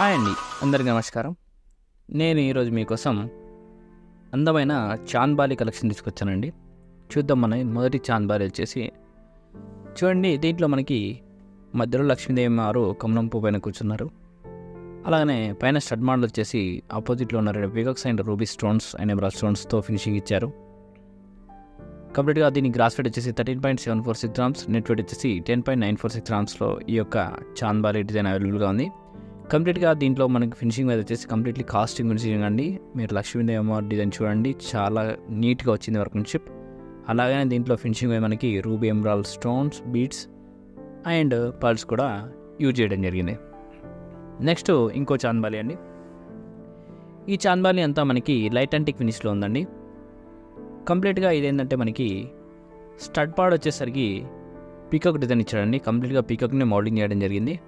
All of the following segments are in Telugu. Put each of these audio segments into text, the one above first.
హాయ్ అండి అందరికీ నమస్కారం. నేను ఈరోజు మీకోసం అందమైన చాన్బాలి కలెక్షన్ తీసుకొచ్చానండి. చూద్దాం మన మొదటి చాన్బాలి వచ్చేసి. చూడండి దీంట్లో మనకి మధ్యలో లక్ష్మీదేవి వారు కమలం పైన కూర్చున్నారు. అలాగనే పైన స్టడ్ మోడల్ వచ్చేసి ఆపోజిట్లో ఉన్న రెండు peacocks and ruby stones and emerald స్టోన్స్తో ఫినిషింగ్ ఇచ్చారు. కంప్లీట్గా దీని గ్రాస్ వెయిట్ వచ్చేసి thirteen point seven four six grams net weight వచ్చేసి ten point nine four six గ్రామ్స్లో ఈ యొక్క చాంద్బాలి డిజైన్ అవైలబుల్గా ఉంది. కంప్లీట్గా దీంట్లో మనకి ఫినిషింగ్ మీద వచ్చేసి కంప్లీట్లీ కాస్టింగ్ ఫినిషింగ్ అండి మీరు లక్ష్మీదేవి అమ్మవారి డిజైన్ చూడండి. చాలా నీట్గా వచ్చింది వర్క్మెన్షిప్ అలాగనే దీంట్లో ఫినిషింగ్ మీద మనకి ruby emerald stones beads and pearls కూడా యూజ్ చేయడం జరిగింది. నెక్స్ట్ ఇంకో చాంద్బాలి అండి. ఈ చాంద్బాలి అంతా మనకి లైట్ అంటిక్ ఫినిష్లో ఉందండి. కంప్లీట్గా ఇదేంటంటే మనకి స్టడ్ పాడ్ వచ్చేసరికి పీకాక్ డిజైన్ ఇచ్చాడండి. కంప్లీట్గా పీకాక్ని మోడలింగ్ చేయడం జరిగింది.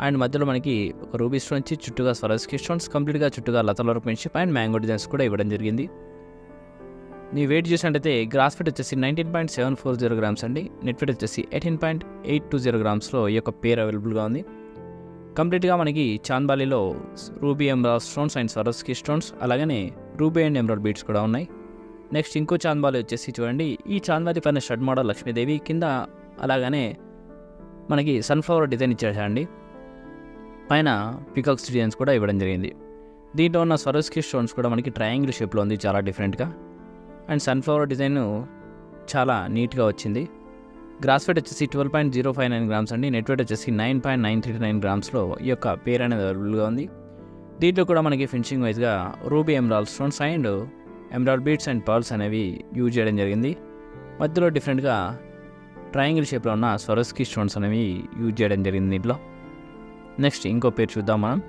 అండ్ మధ్యలో మనకి ఒక రూబీ స్టోన్ ఇచ్చి చుట్టూగా స్వరస్కి స్టోన్స్ కంప్లీట్గా చుట్టూగా లతల వర్క్మెన్షిప్ అండ్ మ్యాంగో డిజైన్స్ కూడా ఇవ్వడం జరిగింది. నీ వెయిట్ చూసినట్టయితే గ్రాస్ ఫిట్ వచ్చేసి nineteen point seven four zero grams అండి. నెట్ ఫిట్ వచ్చేసి eighteen point eight two zero గ్రామ్స్లో ఈ యొక్క పేర్ అవైలబుల్గా ఉంది. కంప్లీట్గా మనకి చాంబాలీలో ruby emerald stones and Swarovski stones అలాగనే రూబీ అండ్ ఎమరాల్ బీట్స్ కూడా ఉన్నాయి. నెక్స్ట్ ఇంకో చాంద్బాలి వచ్చేసి చూడండి. ఈ చాంద్బాలి పైన షడ్ మోడల్ లక్ష్మీదేవి కింద అలాగనే మనకి సన్ఫ్లవర్ డిజైన్ ఇచ్చేసండి పైన పికాక్ డిజైన్స్ కూడా ఇవ్వడం జరిగింది. దీంట్లో ఉన్న స్వరస్కి స్టోన్స్ కూడా మనకి ట్రయాంగిల్ షేప్లో ఉంది చాలా డిఫరెంట్గా అండ్ సన్ఫ్లవర్ డిజైన్ చాలా నీట్గా వచ్చింది. గ్రాస్ వెయిట్ వచ్చేసి twelve point zero five nine grams అండి. నెట్ వెయిట్ వచ్చేసి nine point nine three nine గ్రామ్స్లో ఈ యొక్క పేరు అనేది అవైలబుల్గా ఉంది. దీంట్లో కూడా మనకి ఫినిషింగ్ వైజ్గా ruby emerald stones and emerald beads and pearls అనేవి యూజ్ చేయడం జరిగింది. మధ్యలో డిఫరెంట్గా ట్రయాంగిల్ షేప్లో ఉన్న స్వరస్కి స్టోన్స్ అనేవి యూజ్ చేయడం జరిగింది దీంట్లో. నెక్స్ట్ ఇంకో పేరు చూద్దాం మనం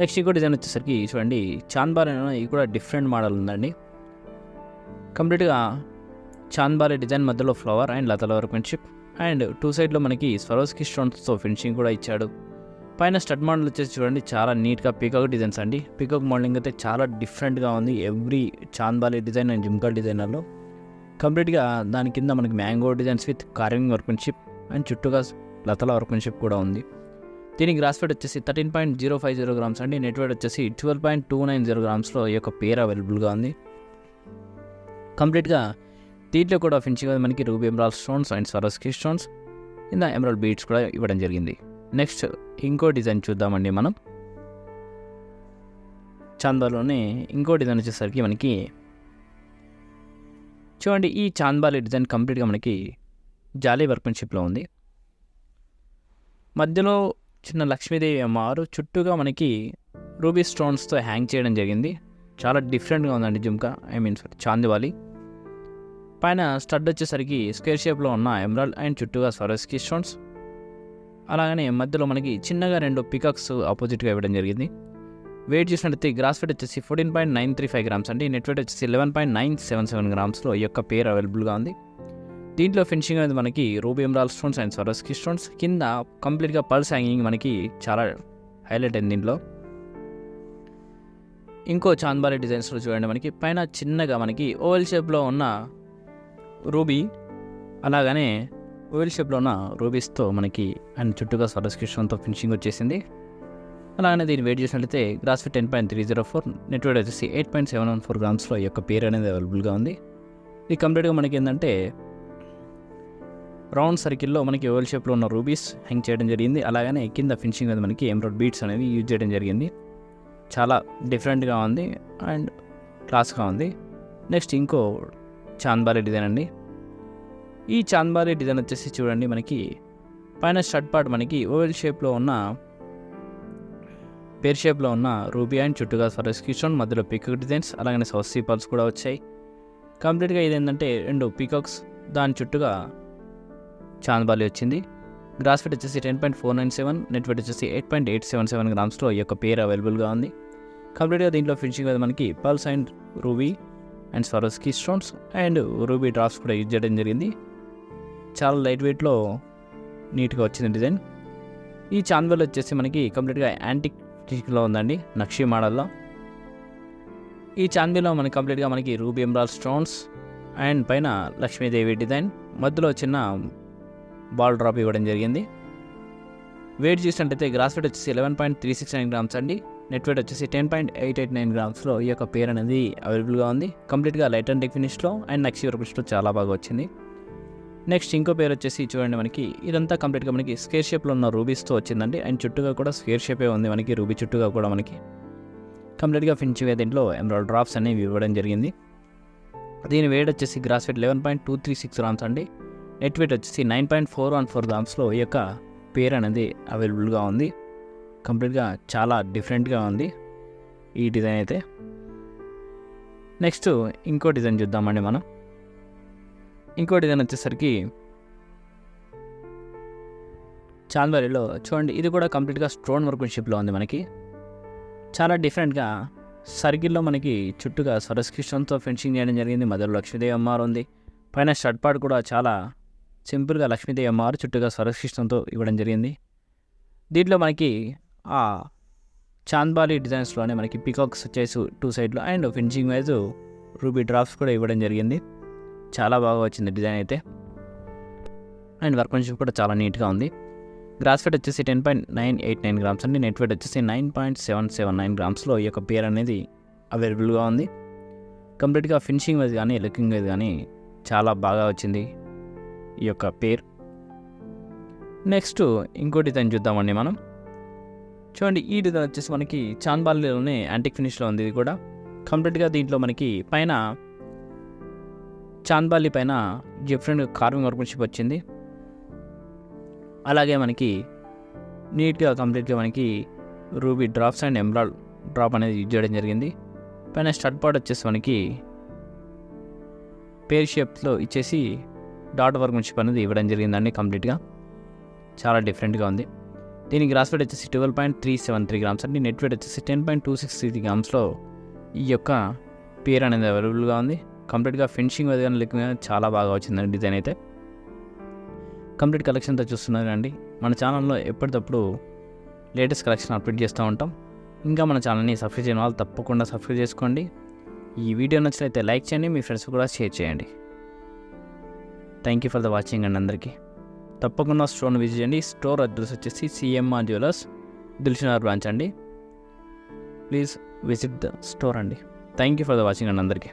నెక్స్ట్ ఇంకో డిజైన్ వచ్చేసరికి చూడండి చాన్బార్ అనే ఇది కూడా డిఫరెంట్ మోడల్ ఉందండి. కంప్లీట్గా చాన్బార్ డిజైన్ మధ్యలో ఫ్లవర్ అండ్ లతల వర్క్మెన్షిప్ అండ్ టూ సైడ్లో మనకి స్వరోస్కి స్టోన్స్తో ఫినిషింగ్ కూడా ఇచ్చాడు. పైన స్టడ్ మోడల్ వచ్చేసి చూడండి చాలా నీట్గా పీకాక్ డిజైన్స్ అండి. పీకాక్ మోడలింగ్ అయితే చాలా డిఫరెంట్గా ఉంది every chandbali design and jhumka డిజైనర్లో కంప్లీట్గా దాని కింద మనకి mango designs with carving workmanship and చుట్టూగా లతల వర్క్మెన్షిప్ కూడా ఉంది. దీని గ్రాస్ వెయిట్ వచ్చేసి thirteen point zero five zero grams అండి. నెట్ వెయిట్ వచ్చేసి twelve point two nine zero గ్రామ్స్లో ఈ యొక్క పేర్ అవైలబుల్గా ఉంది. కంప్లీట్గా దీంట్లో కూడా ఫినిషింగ్ మనకి ruby emerald stones and Swarovski stones ఇంద ఎమరాల్ బీడ్స్ కూడా ఇవ్వడం జరిగింది. నెక్స్ట్ ఇంకో డిజైన్ చూద్దామండి మనం. చాందాలోనే ఇంకో డిజైన్ వచ్చేసరికి మనకి చూడండి ఈ చాంద్బాలి డిజైన్ కంప్లీట్గా మనకి జాలీ వర్క్మెన్షిప్లో ఉంది. మధ్యలో చిన్న లక్ష్మీదేవి అమ్మవారు చుట్టూగా మనకి రూబీ స్టోన్స్తో హ్యాంగ్ చేయడం జరిగింది. చాలా డిఫరెంట్గా ఉందండి jhumka. I mean sorry chandbali. పైన స్టడ్ వచ్చేసరికి స్క్వేర్ షేప్లో ఉన్న ఎమరాల్డ్ అండ్ చుట్టూగా స్వరస్కి స్టోన్స్. అలాగనే మధ్యలో మనకి చిన్నగా రెండు పికాక్స్ ఆపోజిట్గా ఇవ్వడం జరిగింది. వెయిట్ చూసినట్టయితే గ్రాస్ వెయిట్ వచ్చేసి fourteen point nine three five grams అండి. నెట్ వెయిట్ వచ్చేసి eleven point nine seven seven గ్రామ్స్లో ఈ యొక్క పేరు అవైలబుల్గా ఉంది. దీంట్లో ఫినిషింగ్ అనేది మనకి ruby emerald stones and Swarovski stones కింద కంప్లీట్గా పల్స్ హ్యాంగింగ్ మనకి చాలా హైలైట్ అయింది దీంట్లో. ఇంకో చాంద్బారి డిజైన్స్లో చూడండి మనకి. పైన చిన్నగా మనకి ఓవెల్ షేప్లో ఉన్న రూబీ అలాగనే ఓవెల్ షేప్లో ఉన్న రూబీస్తో మనకి అండ్ చుట్టూగా సరస్కృష్ణంతో ఫినిషింగ్ వచ్చేసింది. అలాగనే దీన్ని వెయిట్ చేసినట్లయితే gross fit ten point three zero four net weight వచ్చేసి eight point seven one four గ్రామ్స్లో ఈ యొక్క పేరు అనేది అవైలబుల్గా ఉంది. ఇది కంప్లీట్గా మనకి ఏంటంటే రౌండ్ సర్కిల్లో మనకి ఓవెల్ షేప్లో ఉన్న రూబీస్ హ్యాంగ్ చేయడం జరిగింది. అలాగనే కింద ఫినిషింగ్ మీద మనకి ఎంబ్రాయిడ్ బీట్స్ అనేవి యూజ్ చేయడం జరిగింది. చాలా డిఫరెంట్గా ఉంది అండ్ క్లాస్గా ఉంది. నెక్స్ట్ ఇంకో చాంద్బారి డిజైన్ అండి. ఈ చాంద్బారి డిజైన్ వచ్చేసి చూడండి మనకి పైన షర్ట్ పార్ట్ మనకి ఓవెల్ షేప్లో ఉన్న పేర్ షేప్లో ఉన్న రూబీ అండ్ చుట్టూగా సరస్కి స్టోన్ మధ్యలో పీకాక్ డిజైన్స్ అలాగనే సౌసీ పల్స్ కూడా వచ్చాయి. కంప్లీట్గా ఇది ఏంటంటే రెండు పీకాక్స్ దాని చుట్టూగా చాంద్బాలి వచ్చింది. గ్రాస్ ఫిట్ వచ్చేసి ten point four nine seven net weight వచ్చేసి eight point eight seven seven గ్రామ్స్లో ఈ యొక్క పేరు అవైలబుల్గా ఉంది. కంప్లీట్గా దీంట్లో ఫినిషింగ్ అయితే మనకి pearls and ruby and Swarovski stones and ruby drops కూడా యూజ్ చేయడం జరిగింది. చాలా లైట్ వెయిట్లో నీట్గా వచ్చింది డిజైన్. ఈ చాంద్బాలి వచ్చేసి మనకి కంప్లీట్గా యాంటిక్లో ఉందండి నక్షి మోడల్లో. ఈ చాందీలో మనకి కంప్లీట్గా మనకి రూబీ ఎమరాల్ స్టోన్స్ అండ్ పైన లక్ష్మీదేవి డిజైన్. మధ్యలో చిన్న బాల్ డ్రాప్ ఇవ్వడం జరిగింది. వెయిట్ చూసినట్టయితే గ్రాస్ వెయిట్ వచ్చేసి eleven point three six nine grams అండి. నెట్ వెయిట్ వచ్చేసి ten point eight eight nine గ్రామ్స్లో ఈ యొక్క పేర్ అనేది అవైలబుల్గా ఉంది. కంప్లీట్గా లైట్ అండ్ ఫినిష్లో అండ్ నెక్స్ట్ ఇయర్ ఫినిష్లో చాలా బాగా వచ్చింది. నెక్స్ట్ ఇంకో పేరు వచ్చేసి చూడండి మనకి. ఇదంతా కంప్లీట్గా మనకి స్కేర్ షేప్లో ఉన్న రూబీస్తో వచ్చిందండి. అండ్ చుట్టుగా కూడా స్కేర్ షేపే ఉంది మనకి. రూబీ చుట్టుగా కూడా మనకి. కంప్లీట్గా ఫినిష్ దీంట్లో ఎమరాల్డ్ డ్రాప్స్ అనేవి ఇవ్వడం జరిగింది. దీని వెయిట్ వచ్చేసి gross weight eleven point two three six grams అండి. నెట్ వెయిట్ వచ్చేసి nine point four one four గ్రామ్స్లో ఈ యొక్క పేర్ అనేది అవైలబుల్గా ఉంది. కంప్లీట్గా చాలా డిఫరెంట్గా ఉంది ఈ డిజైన్ అయితే. నెక్స్ట్ ఇంకో డిజైన్ చూద్దామండి మనం. ఇంకో డిజైన్ వచ్చేసరికి చాందవరిలో చూడండి ఇది కూడా కంప్లీట్గా స్టోన్ వర్క్షిప్లో ఉంది మనకి. చాలా డిఫరెంట్గా సర్కిల్లో మనకి చుట్టూగా స్వరస్కృష్ణంతో ఫెన్సింగ్ చేయడం జరిగింది మధ్యలో లక్ష్మీదేవి అమ్మారు ఉంది. పైన షర్ట్ పార్ట్ కూడా చాలా సింపుల్గా లక్ష్మీదేవి అమ్మవారు చుట్టూగా స్వరశిష్టంతో ఇవ్వడం జరిగింది. దీంట్లో మనకి ఆ చాంద్బాలి డిజైన్స్లోనే మనకి పికాక్స్ వచ్చేసి టూ సైడ్లో and finishing wise ruby drops కూడా ఇవ్వడం జరిగింది. చాలా బాగా వచ్చింది డిజైన్ అయితే. అండ్ వర్క్మెన్షిప్ కూడా చాలా నీట్గా ఉంది. గ్రాస్ ఫెట్ వచ్చేసి ten point nine eight nine grams అండి. నెట్ వెయిట్ వచ్చేసి nine point seven seven nine గ్రామ్స్లో ఈ యొక్క పేర్ అనేది అవైలబుల్గా ఉంది. కంప్లీట్గా ఫినిషింగ్ వైజ్ కానీ లుకింగ్ వైజ్ కానీ చాలా బాగా వచ్చింది. ఈ యొక్క పేరు. నెక్స్ట్ ఇంకోటి దాన్ని చూద్దామండి మనం. చూడండి ఈ డిజైన్ వచ్చేసి మనకి చాంద్బాలిలోనే యాంటిక్ ఫినిష్లో ఉంది ఇది కూడా. కంప్లీట్గా దీంట్లో మనకి పైన చాన్బాలి పైన డిఫరెంట్ కార్వింగ్ వర్క్మెన్షిప్ వచ్చింది. అలాగే మనకి నీట్గా కంప్లీట్గా మనకి రూబీ డ్రాప్స్ అండ్ ఎంబ్రాయిడ్ డ్రాప్ అనేది యూజ్ చేయడం జరిగింది. పైన స్టడ్ పార్ట్ వచ్చేసి మనకి పేర్ షేప్లో ఇచ్చేసి డాట్ వర్క్మెన్షిప్ అనేది ఇవ్వడం జరిగిందండి కంప్లీట్గా. చాలా డిఫరెంట్గా ఉంది. దీనికి గ్రాస్ వెయిట్ వచ్చేసి twelve point three seven three grams అండి. నెట్ వెయిట్ వచ్చేసి ten point two six three గ్రామ్స్లో ఈ యొక్క పేర్ అనేది అవైలబుల్గా ఉంది. కంప్లీట్గా ఫినిషింగ్ అది కానీ లుక్ చాలా బాగా వచ్చిందండి డిజైన్ అయితే. కంప్లీట్ కలెక్షన్తో చూస్తున్నారు అండి మన ఛానల్లో ఎప్పటికప్పుడు లేటెస్ట్ కలెక్షన్ అప్డేట్ చేస్తూ ఉంటాం. ఇంకా మన ఛానల్ని సబ్స్క్రైబ్ చేయని వాళ్ళు తప్పకుండా సబ్స్క్రైబ్ చేసుకోండి. ఈ వీడియో నచ్చినైతే లైక్ చేయండి మీ ఫ్రెండ్స్ కూడా షేర్ చేయండి. Thank you for the watching అండి అందరికీ. తప్పకుండా స్టోర్ని విజిట్ చేయండి. స్టోర్ అడ్రస్ వచ్చేసి సిఎంఆర్ జ్యువెలర్స్ దిల్షనార్ బ్రాంచ్ అండి. ప్లీజ్ విజిట్ ద స్టోర్ అండి. Thank you for the watching అండి అందరికీ.